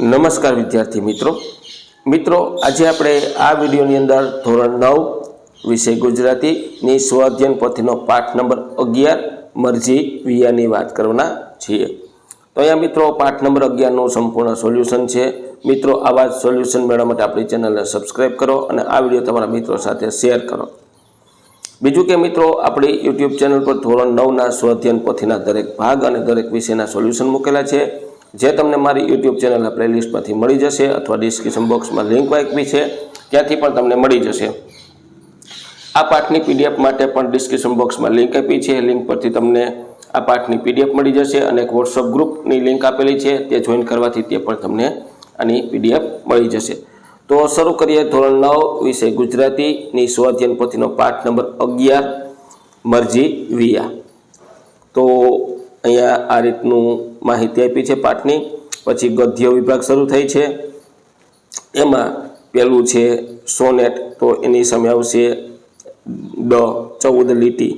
નમસ્કાર વિદ્યાર્થી મિત્રો. મિત્રો, આજે આપણે આ વિડીયોની અંદર ધોરણ નવ વિષય ગુજરાતીની સ્વાધ્યન પોથીનો પાઠ નંબર અગિયાર, મરજી વિયાની વાત કરવાના છીએ. તો અહીંયા મિત્રો, પાઠ નંબર અગિયારનું સંપૂર્ણ સોલ્યુશન છે. મિત્રો, આવા જ સોલ્યુશન મેળવવા માટે આપણી ચેનલને સબસ્ક્રાઈબ કરો અને આ વીડિયો તમારા મિત્રો સાથે શેર કરો. બીજું કે મિત્રો, આપણી યુટ્યુબ ચેનલ પર ધોરણ નવના સ્વાધ્યન પોથીના દરેક ભાગ અને દરેક વિષયના સોલ્યુશન મૂકેલા છે. જે તમને મારી યુટ્યુબ ચેનલના પ્લેલિસ્ટમાંથી મળી જશે અથવા ડિસ્ક્રિપ્શન બોક્સમાં લિંક આપી છે, ત્યાંથી પણ તમને મળી જશે. આ પાઠની પીડીએફ માટે પણ ડિસ્ક્રિપ્શન બોક્સમાં લિંક આપી છે. લિંક પરથી તમને આ પાઠની પીડીએફ મળી જશે અને એક વોટ્સઅપ ગ્રુપની લિંક આપેલી છે. તે જોઈન કરવાથી તે પણ તમને આની પીડીએફ મળી જશે. તો શરૂ કરીએ ધોરણ નવ વિષય ગુજરાતીની સ્વાધ્યયન પોથીનો પાઠ નંબર અગિયાર, મરજી વિયા. તો અહીંયા આ રીતનું માહિતી આપી છે પાઠની પછી ગદ્ય વિભાગ શરૂ થાય છે. એમાં પેલું છે સોનેટ, તો એની સામે આવશે ડ, ચૌદ લીટી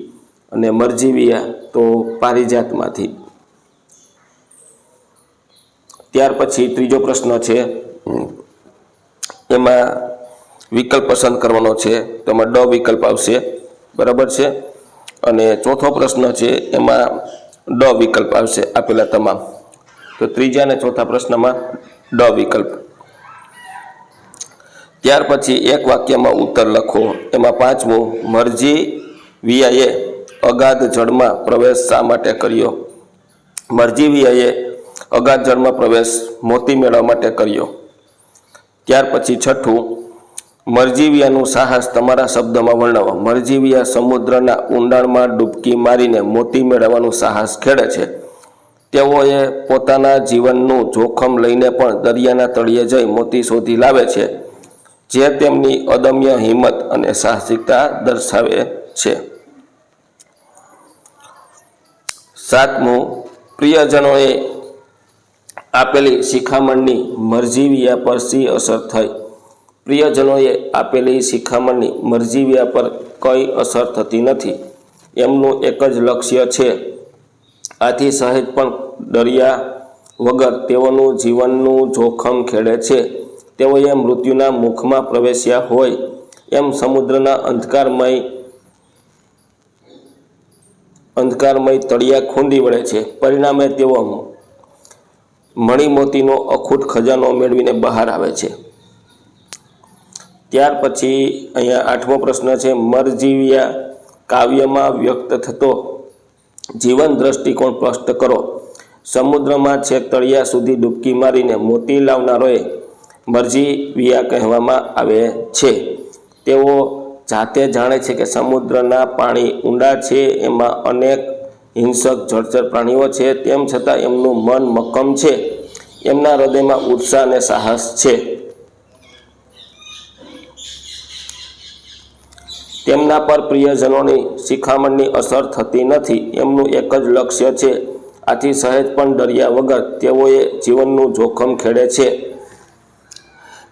અને મરજીવિયા, તો પારિજાતમાંથી. ત્યાર પછી ત્રીજો પ્રશ્ન છે. એમાં વિકલ્પ પસંદ કરવાનો છે. તો એમાં ડ વિકલ્પ આવશે. બરાબર છે? અને ચોથો પ્રશ્ન છે, એમાં ડ વિકલ્પ આવશે આપેલા તમામ. તો ત્રીજા અને ચોથા પ્રશ્નમાં ડ વિકલ્પ. ત્યાર પછી એક વાક્યમાં ઉત્તર લખો. એમાં પાંચમું, મરજી વિયાએ અગાધ જળમાં પ્રવેશ શા માટે કર્યો? મરજી વિયાએ અગાધ જળમાં પ્રવેશ મોતી મેળવવા માટે કર્યો. ત્યાર પછી છઠ્ઠું મરજીવિયાનું સાહસ તમારા શબ્દમાં વર્ણવો. મરજીવિયા સમુદ્રના ઊંડાણમાં ડૂબકી મારીને મોતી મેળવવાનું સાહસ ખેડે છે. તેઓએ પોતાના જીવનનું જોખમ લઈને પણ દરિયાના તળિયે જઈ મોતી શોધી લાવે છે, જે તેમની અદમ્ય હિંમત અને સાહસિકતા દર્શાવે છે. સાતમું, પ્રિયજનોએ આપેલી શિખામણની મરજીવિયા પર સી અસર થઈ? પ્રિયજનોએ આપેલી શિખામણની મરજીવ્યા પર કોઈ અસર થતી નથી. એમનું એક જ લક્ષ્ય છે. આથી સહેજ પણ ડર્યા વગર તેઓનું જીવનનું જોખમ ખેડે છે. તેઓએ મૃત્યુના મુખમાં પ્રવેશ્યા હોય એમ સમુદ્રના અંધકારમય અંધકારમય તળિયા ખૂંદી વળે છે. પરિણામે તેઓ મણિમોતીનો અખૂટ ખજાનો મેળવીને બહાર આવે છે. ત્યાર પછી અહીંયા આઠમો પ્રશ્ન છે, મરજીવિયા કાવ્યમાં વ્યક્ત થતો જીવન દ્રષ્ટિકોણ સ્પષ્ટ કરો. સમુદ્રમાં છેક તળિયા સુધી ડૂબકી મારીને મોતી લાવનારોએ મરજીવિયા કહેવામાં આવે છે. તેઓ જાતે જાણે છે કે સમુદ્રના પાણી ઊંડા છે, એમાં અનેક હિંસક જળચર પ્રાણીઓ છે, તેમ છતાં એમનું મન મક્કમ છે. એમના હૃદયમાં ઉત્સાહ અને સાહસ છે. તેમના પર પ્રિયજનોની શિખામણની અસર થતી નથી, એમનું એક જ લક્ષ્ય છે. આથી સહેજ પણ ડર્યા વગર તેઓએ જીવનનું જોખમ ખેડે છે.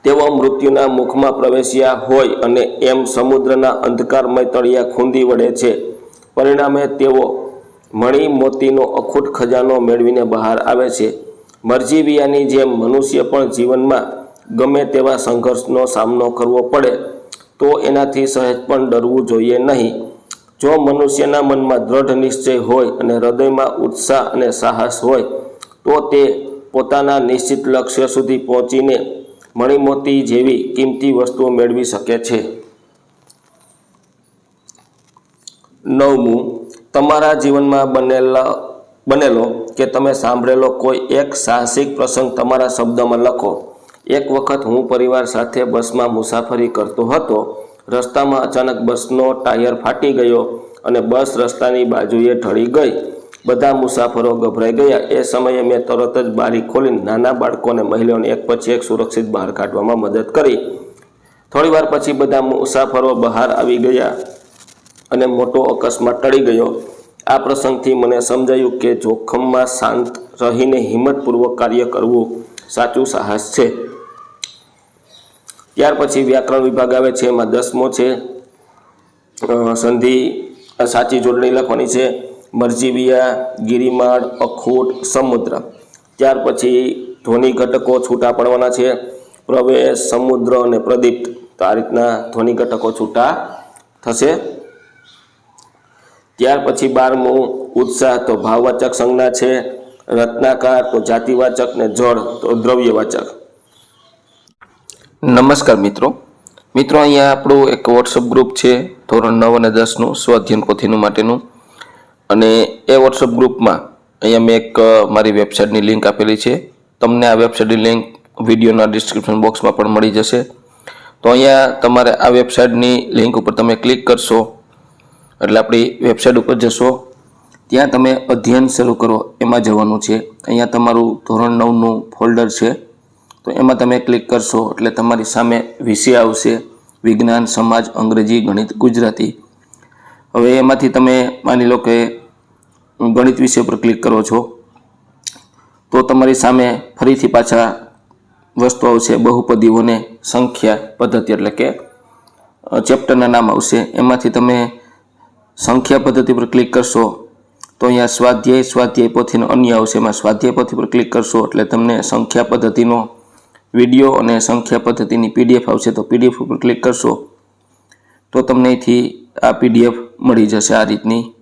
તેઓ મૃત્યુના મુખમાં પ્રવેશ્યા હોય અને એમ સમુદ્રના અંધકારમય તળિયા ખૂંદી વળે છે. પરિણામે તેઓ મણી મોતીનો અખૂટ ખજાનો મેળવીને બહાર આવે છે. મરજીવિયાની જેમ મનુષ્ય પણ જીવનમાં ગમે તેવા સંઘર્ષનો સામનો કરવો પડે. તો એનાથી સહેજ પણ ડરવું જોઈએ નહીં. જો મનુષ્યના મનમાં દ્રઢ નિશ્ચય હોય અને હૃદયમાં ઉત્સાહ અને સાહસ હોય, તો તે પોતાના નિશ્ચિત લક્ષ્ય સુધી પહોંચીને મણિમોતી જેવી કિંમતી વસ્તુઓ મેળવી શકે છે. નવમું, તમારા જીવનમાં બનેલા, બનેલો કે તમે સાંભળેલો કોઈ એક સાહસિક પ્રસંગ તમારા શબ્દમાં લખો. એક વખત હું પરિવાર સાથે બસમાં મુસાફરી કરતો હતો, રસ્તામાં અચાનક બસનો ટાયર ફાટી ગયો અને બસ રસ્તાની બાજુએ ઢળી ગઈ. બધા મુસાફરો ગભરાઈ ગયા. એ સમયે મેં તરત જ બારી ખોલીને નાના બાળકોને, મહિલાઓને એક પછી એક સુરક્ષિત બહાર કાઢવામાં મદદ કરી. થોડીવાર પછી બધા મુસાફરો બહાર આવી ગયા અને મોટો અકસ્માત ટળી ગયો. આ પ્રસંગથી મને સમજાયું કે જોખમમાં શાંત રહીને હિંમતપૂર્વક કાર્ય કરવું સાચું સાહસ છે. ત્યાર પછી વ્યાકરણ વિભાગ આવે છે, એમાં દસમો છે. સંધિ સાચી જોડણી લખવાની છે. મરજીવિયા, ગિરિમાળ, અખૂટ, સમુદ્ર. ત્યાર પછી ધ્વનિ ઘટકો છૂટા પડવાના છે. પ્રવેશ, સમુદ્ર અને પ્રદીપ્ત. તો આ રીતના ધ્વનિ ઘટકો છૂટા થશે. ત્યાર પછી બારમું, ઉત્સાહ તો ભાવવાચક સંજ્ઞા છે. રત્નાકાર, તો જાતિવાચક ને જળ, તો દ્રવ્યવાચક. નમસ્કાર મિત્રો. મિત્રો, અહીંયા આપણું એક વોટ્સઅપ ગ્રુપ છે, ધોરણ નવ અને દસનું સ્વઅધ્યયન પોથીનું માટેનું. અને એ વોટ્સઅપ ગ્રુપમાં અહીંયા મેં એક મારી વેબસાઇટની લિંક આપેલી છે. તમને આ વેબસાઇટની લિંક વિડીયોના ડિસ્ક્રિપ્શન બોક્સમાં પણ મળી જશે. તો અહીંયા તમારે આ વેબસાઇટની લિંક ઉપર તમે ક્લિક કરશો. એટલે આપણી વેબસાઇટ ઉપર જશો. ત્યાં તમે અધ્યયન શરૂ કરો, એમાં જવાનું છે. અહીંયા તમારું ધોરણ નવનું ફોલ્ડર છે. તો એમાં તમે ક્લિક કરશો, એટલે તમારી સામે વિષય આવશે. વિજ્ઞાન, સમાજ, અંગ્રેજી, ગણિત, ગુજરાતી. હવે એમાંથી તમે માની લો કે ગણિત વિષય પર ક્લિક કરો છો, તો તમારી સામે ફરીથી પાછા વસ્તુ આવશે, બહુપદીઓને સંખ્યા પદ્ધતિ એટલે કે ચેપ્ટરના નામ આવશે. એમાંથી તમે સંખ્યા પદ્ધતિ પર ક્લિક કરશો તો અહીંયા સ્વાધ્યાય સ્વાધ્યાય પોથીનો અન્ય આવશે એમાં સ્વાધ્યાય પોથી પર ક્લિક કરશો એટલે તમને સંખ્યા પદ્ધતિનો વીડિયો અને સંખ્યા પદ્ધતિની પીડીએફ આવશે, તો પીડીએફ ઉપર ક્લિક કરશો. તો તમને અહીંથી આ પીડીએફ મળી જશે આ રીતની.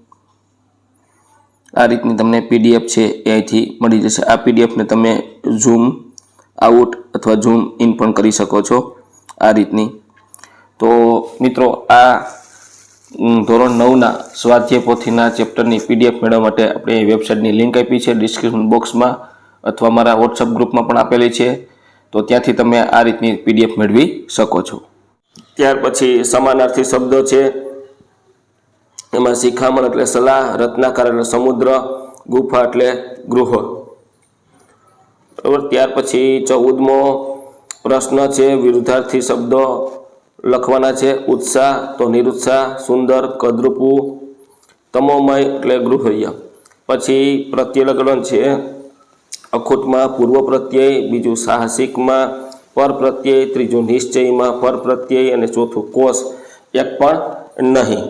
આ રીતની તમને પીડીએફ છે એ અહીંથી મળી જશે. આ પીડીએફને તમે ઝૂમ આઉટ અથવા ઝૂમ ઇન પણ કરી શકો છો આ રીતની. તો મિત્રો, આ ધોરણ નવના સ્વાધ્યાય પોથીના ચેપ્ટરની પીડીએફ મેળવવા માટે આપણે વેબસાઇટની લિંક આપી છે. ડિસ્ક્રિપ્શન બોક્સમાં અથવા મારા વોટ્સઅપ ગ્રુપમાં પણ આપેલી છે. તો ત્યાંથી તમે આ રીતની પીડીએફ મેળવી શકો છો. ત્યાર પછી સમાનાર્થી શબ્દો છે. એમાં શિખામણ એટલે સલાહ રત્નાકાર એટલે સમુદ્ર, ગુફા એટલે ગૃહ. બરાબર? ત્યાર પછી ચૌદમો પ્રશ્ન છે, વિરુદ્ધાર્થી શબ્દો. લખવાના છે ઉત્સાહ, તો નિરુત્સાહ, સુંદર કદરૂપવું તમોમય એટલે ગૃહ્ય. પછી પ્રત્યલગ્ન છે અખૂટમાં પૂર્વ પ્રત્યય, બીજું સાહસિકમાં પર પ્રત્યય, ત્રીજું નિશ્ચયમાં પર પ્રત્યય અને ચોથું કોષ. એક પણ નહીં.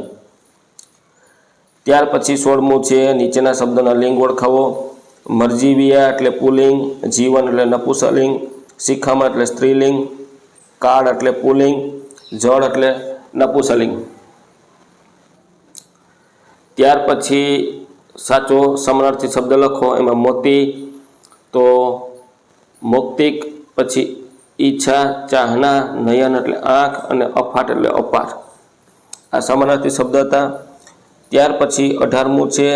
ત્યાર પછી સોળમું છે નીચેના શબ્દોના લિંગ ઓળખાવો. મરજીવિયા એટલે પુલિંગ, જીવન એટલે નપુસલિંગ શિખામણ એટલે સ્ત્રીલિંગ, કાળ એટલે પુલિંગ જળ એટલે નપુસલિંગ ત્યાર પછી સાચો સમાનાર્થી શબ્દ લખો, એમાં મોતી, તો મોક્તિક, પછી ઈચ્છા, ચાહના, નયન એટલે આંખ અને અફાટ એટલે અપાર. આ સમાનાર્થી શબ્દ હતા. ત્યાર પછી અઢારમું છે,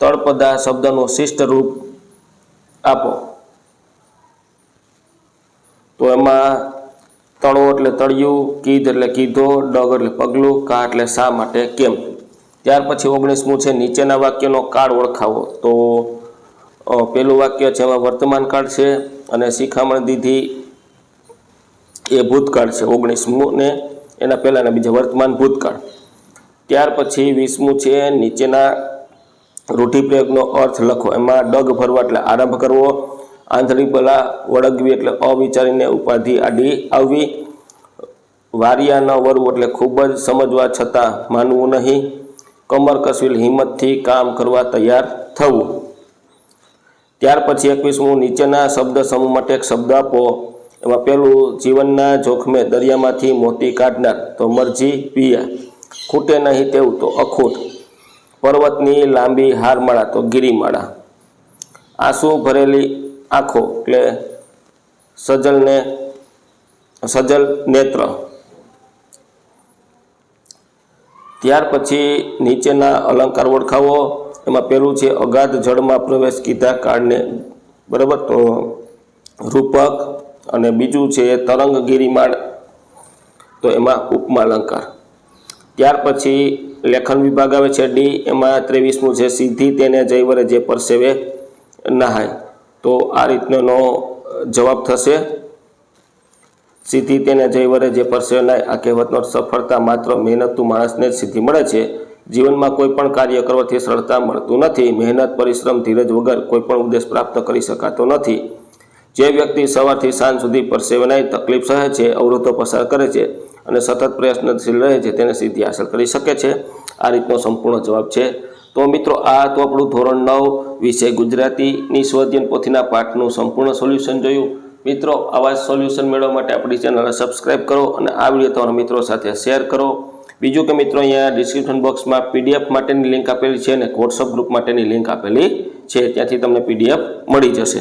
તળપદા શબ્દનું શિષ્ટ રૂપ આપો. તો એમાં તળો એટલે તળિયું, કીધ એટલે કીધો, ડગ એટલે પગલું કા એટલે શા માટે કેમ? ત્યાર પછી ઓગણીસમું છે, નીચેના વાક્યનો કાળ ઓળખાવો. તો પહેલું વાક્ય છે, એમાં વર્તમાન કાળ છે અને શિખામણ દીધી એ ભૂતકાળ છે. ઓગણીસમું ને એના પહેલાંના બીજા વર્તમાન ભૂતકાળ. ત્યાર પછી વીસમું છે, નીચેના રૂઢિપ્રયોગનો અર્થ લખો. એમાં ડગ ભરવા એટલે આરંભ કરવો આંધળી બલા વળગવી એટલે અવિચારીને ઉપાધિ આડી આવવી. વારિયા ન વરવું એટલે ખૂબ જ સમજવા છતાં માનવું નહીં. કમર કસવીલ હિંમતથી કામ કરવા તૈયાર થવું. ત્યાર પછી એકવીસમું નીચેના શબ્દ સમૂહ માટે એક શબ્દ આપો. એમાં પેલું, જીવનના જોખમે દરિયામાંથી મોતી કાઢનાર તો મરજી પિયા ખૂટે નહીં તેવું તો અખૂટ. પર્વતની લાંબી હારમાળા તો ગિરિમાળા. આંસુ ભરેલી આંખો એટલે સજલને, સજલ નેત્ર. ત્યાર પછી નીચેના અલંકાર ઓળખાવો. એમાં પેલું છે અગાધ જળમાં પ્રવેશ કીધા કાળને, બરાબર? તો રૂપક અને બીજું છે તરંગ ગિરિમાળ તો એમાં ઉપમા અલંકાર. ત્યાર પછી લેખન વિભાગ આવે છે ડી. એમાં ત્રેવીસમું છે સીધી તેને જયવરે જે પરસેવે નહાય. તો આ રીતનો જવાબ થશે. સીધી તેને જયવરે જે પરસેવનાય આ કહેવતનો સફળતા માત્ર મહેનતુ માણસને જ સિદ્ધિ મળે છે. જીવનમાં કોઈ પણ કાર્ય કરવાથી સરળતા મળતું નથી. મહેનત, પરિશ્રમ, ધીરજ વગર કોઈ પણ ઉદ્દેશ પ્રાપ્ત કરી શકાતો નથી. જે વ્યક્તિ સવારથી સાંજ સુધી પરસેવનાય તકલીફ સહે છે, અવરોધો પસાર કરે છે અને સતત પ્રયત્નશીલ રહે છે, તેને સિદ્ધિ હાંસલ કરી શકે છે. આ રીતનો સંપૂર્ણ જવાબ છે. તો મિત્રો, આ હતું આપણું ધોરણ નવ વિષય ગુજરાતીની સ્વધ્યન પોથીના પાઠનું સંપૂર્ણ સોલ્યુશન જોયું. મિત્રો, આવા સોલ્યુશન મેળવવા માટે આપણી ચેનલને સબસ્ક્રાઇબ કરો અને આ વીડિયો તમારા મિત્રો સાથે શેર કરો. બીજું કે મિત્રો, અહીંયા ડિસ્ક્રિપ્શન બોક્સમાં પીડીએફ માટેની લિંક આપેલી છે અને વોટ્સઅપ ગ્રુપ માટેની લિંક આપેલી છે. ત્યાંથી તમને પીડીએફ મળી જશે.